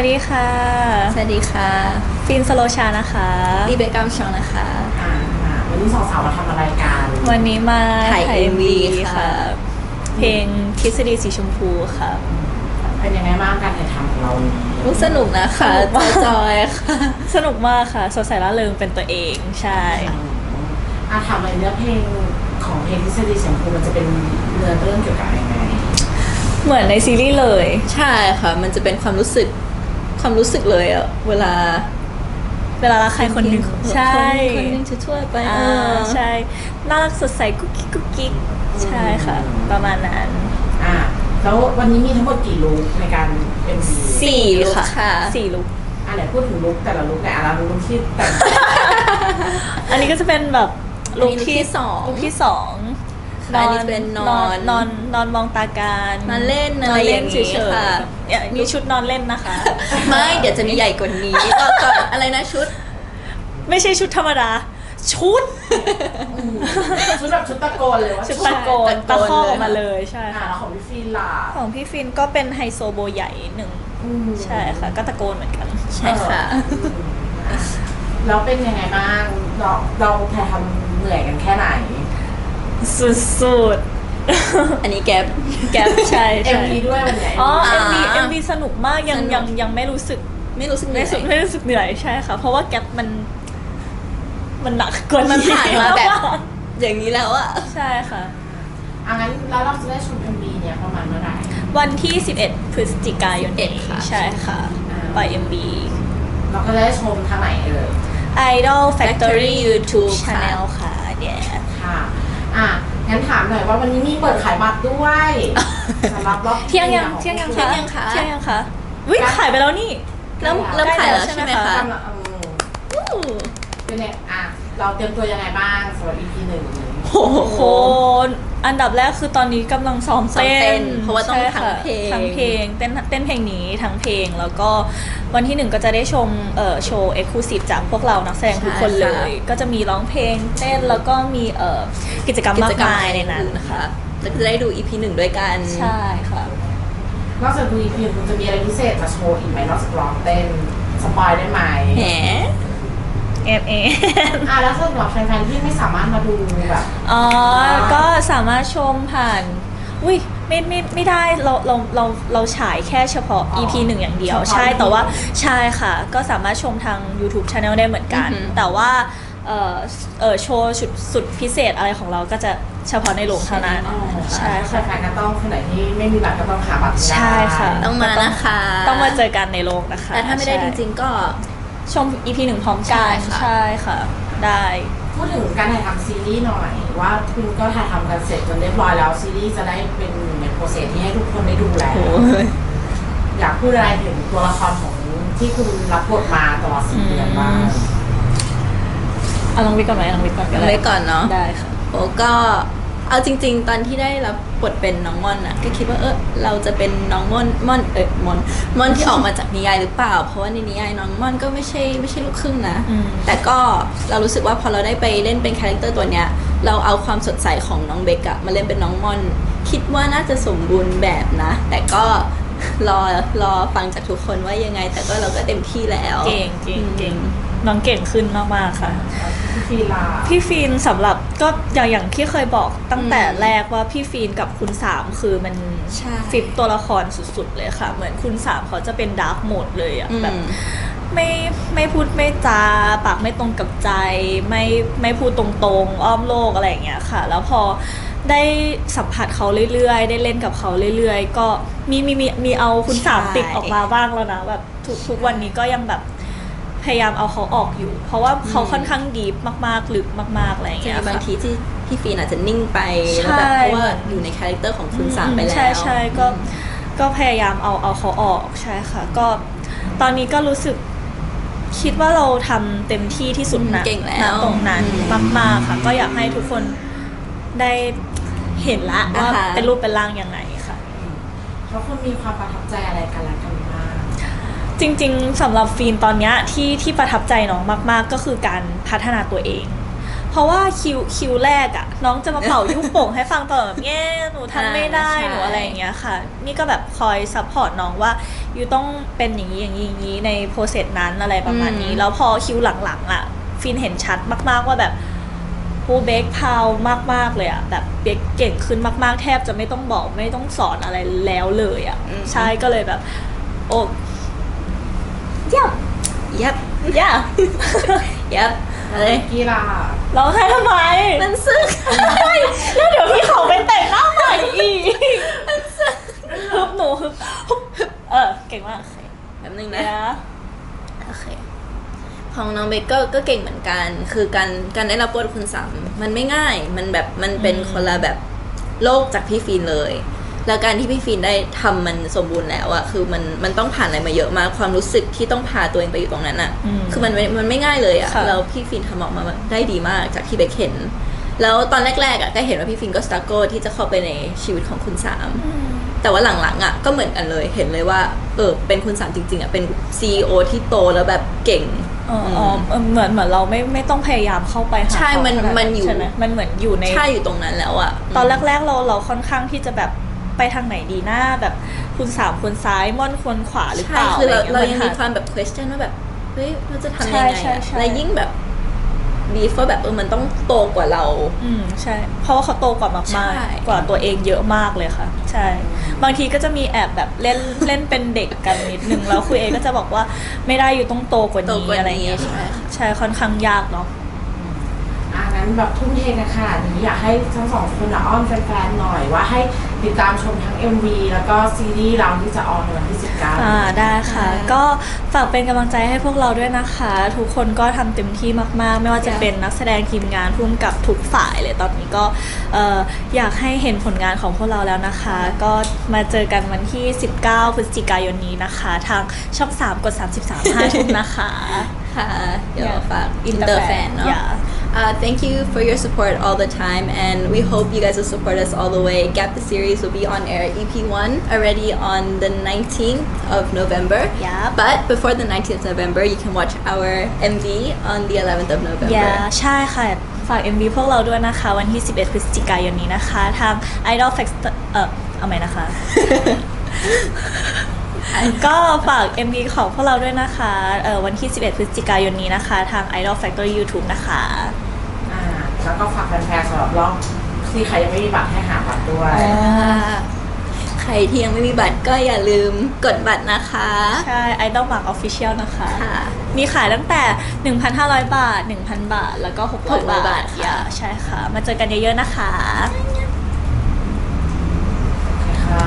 วัสดีค่ะ สวัสดีค่ะ ฟินสโลชานะคะดีเบกัมชองนะคะ อ่าอ่าวันนี้สองสาวมาทำอะไรกันวันนี้มาถ่าย MV ค่ะ เพลงทฤษฎีสีชมพูค่ะ เป็นยังไงบ้างการถ่ายทำของเราวันนี้รู้สนุกนะคะสนุกมาก จอยๆค่ะ สนุกมากค่ะสดใสร่าเริงเป็นตัวเองใช่ อ่าถามเลยเนื้อเพลงของเพลงทฤษฎีเสียงภูมิมันจะเป็นเนื้อเรื่องเกี่ยวกับยังไงเหมือนในซีรีส์เลย ใช่ค่ะ มันจะเป็นความรู้สึก ความรู้สึกเลยอะเวลา เวลารักใครคนหนึ่งใช่คนหนึ่งจะช่วยไปอ่าเออใช่น่ารักสดใสกุ๊กกิ๊กกุ๊กกิ๊กใช่ค่ะ ประมาณนั้นอ่าแล้ววันนี้มีทั้งหมดกี่ลุคในการเป็นสี่ลุคค่ะสี่ลุกอ่าไหนพูดถึงลุคแต่ละลุคแต่ละลุคที่แต่งอันนี้ก็จะเป็นแบบลุกอันนี้ที่ที่สองลุกที่สอง อันนี้เป็นนอนนอนนอนมองตาการนอนเล่นนอะไรอนอเล่ย่านงเฉนี้ยค่ะๆเนี่ยมีชุดนอนเล่นนะคะ ไม่เดี๋ยวจะมีใหญ่กว่านี้ก็ก่อนอะไรนะชุด ไม่ใช่ชุดธรรมดาชุดชุดแบบชุดตะโกนเลยว่าชุดตะโกนตะตะโกนคอกเลยออกมาเลยใช่อ่าค่ะแล้วของพี่ฟีนล่ะของพี่ฟินก็เป็นไฮโซโบใหญ่หนึ่งใช่ค่ะ ก็ตะโกนเหมือนกัน ใช่ค่ะอ่าแล้วเป็นยังไงบ้างเราเราถ่ายทำเหนื่อยกันแค่ไหน สุดอันนี้แก๊ปๆแก๊ปใช่เอ็ใช่มวีด้วยวันเนี้ยอ๋ออ่า MV MV สนุกมากยังสนุกยังยังไม่รู้สึก ไม่รู้สึกเหนื่ไม่อย รู้สึกไม่รู้สึกเหนื่อยใช่ค่ะ เพราะว่าแก๊ปมัน มันหนักกว่ามันนี้ผ่านมาแบบ อย่างนี้แล้วอะใช่ค่ะ อะงั้นแล้วเราจะได้ชม MV เนี่ยประมาณเมื่อไหร่ วันที่ 11 พฤศจิกายนนี้11ค่ะ ใช่ค่ะอ่า ปล่อย MV เราก็จะได้ชมทางไหนเอ่ย Idol Factory Factory YouTube YouTube ค่ะ Channel ค่ะเดี๋ยวค่ะ อะงั้นถามหน่อยว่าวันนี้มีเปิดขายบัตรด้วยสำหรับรอบเที่ยงยังของเที่ยงยังเที่คะยงยังคะเที่ยงยังคะวิขายไปแล้วนี่เริ่มเริ่มขายแล้วใช่ไหมคะกำลังอืมเป็นไงอะเราเตรียมตัวยังไงบ้างสำหรับ EP หนึ่งนี้โอ้โหโอ้โหอันดับแรกคือตอนนี้กำลังซ้อมซ้อมเต้เต้นนเพราะว่าต้องใช่ค่ทั้งเพลงทั้งเพลงเต้นเต้นเพลงนี้ทั้งเพลงแล้วก็วันที่หนึ่งก็จะได้ชมเอ่อโชว์เอ็กซ์คลูซีฟจากพวกเรานักแสดงทุกคนเลย ก็จะมีร้องเพลงเต้นแล้วก็มีเอ่อกิจกรรมกิมาจกกรรมมายในนั้นนะค่ะคะ จะได้ดู EP หนึ่งด้วยกัน ใช่ค่ะ นอกจากดู EP คุณจะมีอะไรพิเศษมาโชว์อีกไหมนอกจากร้องเต้นสปอยได้ไหมแหมเอฟเอ อะแล้วสำหรับแฟนๆที่ไม่สามารถมาดูแบบ อ๋อ ก็สามารถชมผ่านอุ้ยไม่ไม่ไม่ได้เราเราเราเราฉายแค่เฉพาะ EP หนึ่งอย่างเดียว ใช่แต่ว่าใช่ค่ะ ก็สามารถชมทาง YouTube Channel ได้เหมือนกันอือหือแต่ว่าเออเออโชว์สุดสุดพิเศษอะไรของเราก็จะเฉพาะในโรงเท่านั้นอ๋อใช่ค่ะแฟนๆก็ต้องคนไหนที่ไม่มีบัตรก็ต้องหาบัตรให้ได้ใช่ค่ะต้องมานะคะ ต้องมาเจอกันในโรงนะคะแต่ถ้าไม่ได้จริงๆก็ๆชม EP หนึ่งพร้อมกันใช่ค่ะใช่ค่ะได้ พูดถึงการถ่ายทำซีรีส์หน่อย ว่าคุณก็ถ่ายทำกันเสร็จจนเรียบร้อยแล้วซีรีส์จะได้เป็นหนึ่งในโปรเซสที่ให้ทุกคนได้ดูแล้ว อยากพูดอะไรถึงตัวละครของที่คุณรับบทมาตลอดสี่เดือนบ้างเอาลองวิก่อนไหมลองวิก่อนก็ได้ไว้ก่อนเนาะได้ค่ะ โอ้ก็ เอาจริง ๆ ตอนที่ได้รับบทเป็นน้องม่อนอะก็คิดว่าเออเราจะเป็นน้องม่อนม่อนเออม่อนม่อนที่ออกมาจากนิยายหรือเปล่า เพราะว่าในนิยายน้องม่อนก็ไม่ใช่ไม่ใช่ลูกครึ่งนะอืมแต่ก็เรารู้สึกว่าพอเราได้ไปเล่นเป็นคาแรคเตอร์ตัวเนี้ยเราเอาความสดใสของน้องเบกอะมาเล่นเป็นน้องม่อน คิดว่าน่าจะสมบูรณ์แบบนะ แต่ก็รอรอฟังจากทุกคนว่ายังไง แต่ก็เราก็เต็มที่แล้วเก่งเก่งเก่งน้องเก่งขึ้นมากๆค่ะ พี่ฟีลาพี่ฟีนสำหรับ ก็อย่างอย่างที่เคยบอกตั้งแต่แรกว่าพี่ฟีนกับคุณสามคือมันใช่ฟิปตัวละครสุดๆเลยค่ะ เหมือนคุณสามเขาจะเป็นดาร์กโหมดเลยอะอืม แบบไม่ไม่พูดไม่จาปากไม่ตรงกับใจ ไม่ไม่พูดตรงๆ อ้อมโลกอะไรอย่างเงี้ยค่ะ แล้วพอได้สัมผัสเขาเรื่อยๆ ได้เล่นกับเขาเรื่อยๆ ก็มีมีมีมีเอาคุณสามใช่ ติดออกมาบ้างแล้วนะแบบทุกทุกวันนี้ก็ยังแบบ พยายามเอาเขาออกอยู่ เพราะว่าเขาค่อนข้างดีฟมากๆลึกมากๆอะไรอย่างจะเงี้ยมีบางค่ะ ทีที่พี่ฟีนอาจจะนิ่งไปใช่แล้วแบบเพราะว่าอยู่ในคาแรคเตอร์ของคุณสามไปแล้ว ใช่ใช่ก็ก็พยายามเอาเอาเขาออกใช่ค่ะ ก็ตอนนี้ก็รู้สึกคิดว่าเราทำเต็มที่ที่สุดนะเก่งแล้ว ณตรงนั้นอืมมากๆค่ะ ก็อยากให้ทุกคนได้เห็นละว่าอ่าฮะเป็นรูปเป็นร่างยังไงค่ะแล้วคุณมีความประทับใจอะไรกันและกันบ้าง จริง ๆสำหรับฟีนตอนเนี้ยที่ที่ประทับใจน้องมาก ๆ ก็คือการพัฒนาตัวเอง เพราะว่าคิวคิวแรกอะน้องจะมาเป่ายุ่งโป่งให้ฟังตลอดแบบแง่หนูทำไม่ได้อ่าใช่ หนูอะไรอย่างเงี้ยค่ะ นี่ก็แบบคอยซัพพอร์ตน้องว่ายูต้องเป็นอย่างนี้อย่างนี้อย่างนี้ในโปรเซสนั้นอะไรประมาณนี้แล้วพอคิวหลังๆอะฟินเห็นชัดมาก ๆ ว่าแบบโูเบคพาวมาก ๆ เลยอะแบบเบคเก่งขึ้นมาก ๆ แทบจะไม่ต้องบอกไม่ต้องสอนอะไรแล้วเลยอะอืม ใช่ก็เลยแบบ โอ้เยี่ยมยับย่ายับอะไรกีฬาร้องไห้ทำไม มันซึ้งแล้วเดี๋ยวพี่เขาไปแต่งหน้าใหม่อีกฮึบหนูฮึบฮึบฮึบเออ เก่งมากแป๊บนึงนะนะโอเคของน้องเบคก็ก็เก่งเหมือนกัน คือการการได้รับบทคุณสามมันไม่ง่าย มันแบบมันเป็นอืมคนละแบบโลกจากพี่ฟีนเลย แล้วการที่พี่ฟีนได้ทำมันสมบูรณ์แล้วอะคือมันมันต้องผ่านอะไรมาเยอะมากความรู้สึกที่ต้องพาตัวเองไปอยู่ตรงนั้นอะมคือมันไม่มันไม่ง่ายเลยอะค่ะแล้วพี่ฟินทำออกมาได้ดีมากจากที่เบคเห็น แล้วตอนแรกๆอะก็เห็นว่าพี่ฟินก็สตาร์โกที่จะเข้าไปในชีวิตของคุณสามอืมแต่ว่าหลังๆอะก็เหมือนกันเลยเห็นเลยว่าเออเป็นคุณสามจริงๆอะเป็นซีอที่โตแล้วแบบเก่งเอออ๋อเออเหมือนเหมือนเราไม่ไม่ต้องพยายามเข้าไปหาใช่เขามันขนาดมันอยู่ใช่ไหมมันเหมือนอยู่ในใช่อยู่ตรงนั้นแล้วอะตอนแรกๆเราเราค่อนข้างที่จะแบบ ไปทางไหนดีหน้าแบบคุณสามคนซ้ายม่อนควรขวาหรือเปใช่ล่าคือเราะเราไงี้ยังนมีหความแบบ question ว่าแบบเฮ้ยเราจะทำใช่ยังไงใช่อะใช่และยิ่งแบบบีฟว่าแบบเออมันต้องโตกว่าเรา อืมใช่ เพราะว่าเขาโตกว่ามากใช่ๆกว่าตัวเองเยอะมากเลยค่ะ ใช่ บางทีก็จะมีแอบแบบเล่นเล่นเป็นเด็กกันนิดนึงแล้วคุยเองก็จะบอกว่าไม่ได้อยู่ต้องโตกว่าโตนี้กว่าอะไรนี้เงี้ยใช่ค่ะใช่ค่อนข้างยากเนาะอ่างั้นแบบทุ่มเทกันขนาดนี้อยากให้ทั้งสองคนอะอ้อนแฟนๆหน่อยว่าให้ ติดตามชมทั้ง MV แล้วก็ซีรีส์เราที่จะออนในวันที่19อ่าได้ค่ะได้ก็ฝากเป็นกำลังใจให้พวกเราด้วยนะคะ ทุกคนก็ทำเต็มที่มากๆ ไม่ว่าจะเป็นนักแสดงทีมงานร่วมกับทุกฝ่ายเลยตอนนี้ก็เอ่ออยากให้เห็นผลงานของพวกเราแล้วนะคะ ก็มาเจอกันวันที่ 19 พฤศจิกายนนี้นะคะ ทางช่อง 3 กด 33 5ทุ่มนะคะค่ะ เดี๋ยว Yeah. ฝากอินเตอร์แฟน Interfan เนาะ yeah. Uh, thank you for your support all the time, and we hope you guys will support us all the way. Gap the series will be on air EP1 already on the 19th of November. Yeah. But before the 19th of November, you can watch our MV on the 11th of November. อย่าใช่ค่ะ ฝาก MV พวกเราด้วยนะคะ วันที่ 11 พฤศจิกายนนี้นะคะ ทาง Idol Factor เอ่อเอาใหม่นะคะ ก็ฝาก MV ของพวกเราด้วยนะคะเอ่อวันที่ 11 พฤศจิกายนนี้นะคะ ทาง Idol Factory YouTube นะคะ อ่า แล้วก็ฝากแฟนๆสำหรับรอบที่ใครยังไม่มีบัตรให้หาบัตรด้วย อ่าใครที่ยังไม่มีบัตรก็อย่าลืมกดบัตรนะคะใช่ Idol Mark Official นะคะ ค่ะ มีขายตั้งแต่ 1,500 บาท 1,000 บาท แล้วก็ 600 600บาบาททค่ะ อย่าใช่ค่ะ มาเจอกันเยอะๆนะคะ ค่ะ